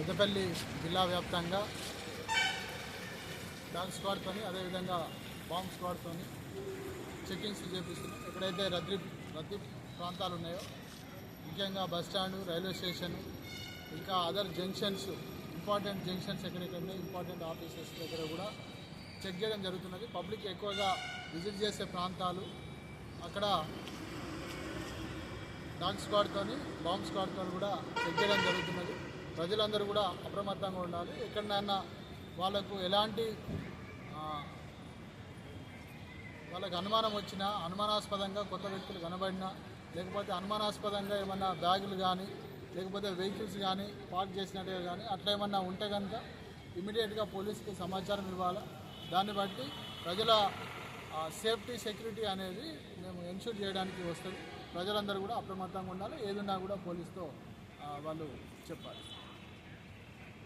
పెద్దపల్లి జిల్లా వ్యాప్తంగా డాగ్ స్క్వాడ్తో అదేవిధంగా బాంబ్ స్క్వాడ్తో చెకింగ్స్ చేపిస్తున్నాం. ఎక్కడైతే రద్దీ రద్దీ ప్రాంతాలు ఉన్నాయో ముఖ్యంగా బస్టాండ్ రైల్వే స్టేషన్ ఇంకా అదర్ జంక్షన్స్ ఇంపార్టెంట్ జంక్షన్స్ ఎక్కడెక్కడ ఉన్నాయి ఇంపార్టెంట్ ఆఫీసెస్ దగ్గర కూడా చెక్ చేయడం జరుగుతున్నది. పబ్లిక్ ఎక్కువగా విజిట్ చేసే ప్రాంతాలు అక్కడ డాగ్ స్క్వాడ్తో బాంబ్ స్క్వాడ్తో కూడా చెక్ చేయడం జరుగుతున్నది. ప్రజలందరూ కూడా అప్రమత్తంగా ఉండాలి. ఎక్కడైనా వాళ్ళకు ఎలాంటి వాళ్ళకి అనుమానం వచ్చినా అనుమానాస్పదంగా కొత్త వ్యక్తులు కనబడినా లేకపోతే అనుమానాస్పదంగా ఏమన్నా బ్యాగులు కానీ లేకపోతే వెహికల్స్ కానీ పార్క్ చేసినట్టుగా కానీ అట్లా ఏమన్నా ఉంటే కనుక ఇమీడియట్గా పోలీస్కి సమాచారం ఇవ్వాలి? దాన్ని బట్టి ప్రజల సేఫ్టీ సెక్యూరిటీ అనేది మేము ఎన్షూర్ చేయడానికి వస్తుంది. ప్రజలందరూ కూడా అప్రమత్తంగా ఉండాలి. ఏదున్నా కూడా పోలీస్తో వాళ్ళు చెప్పాలి.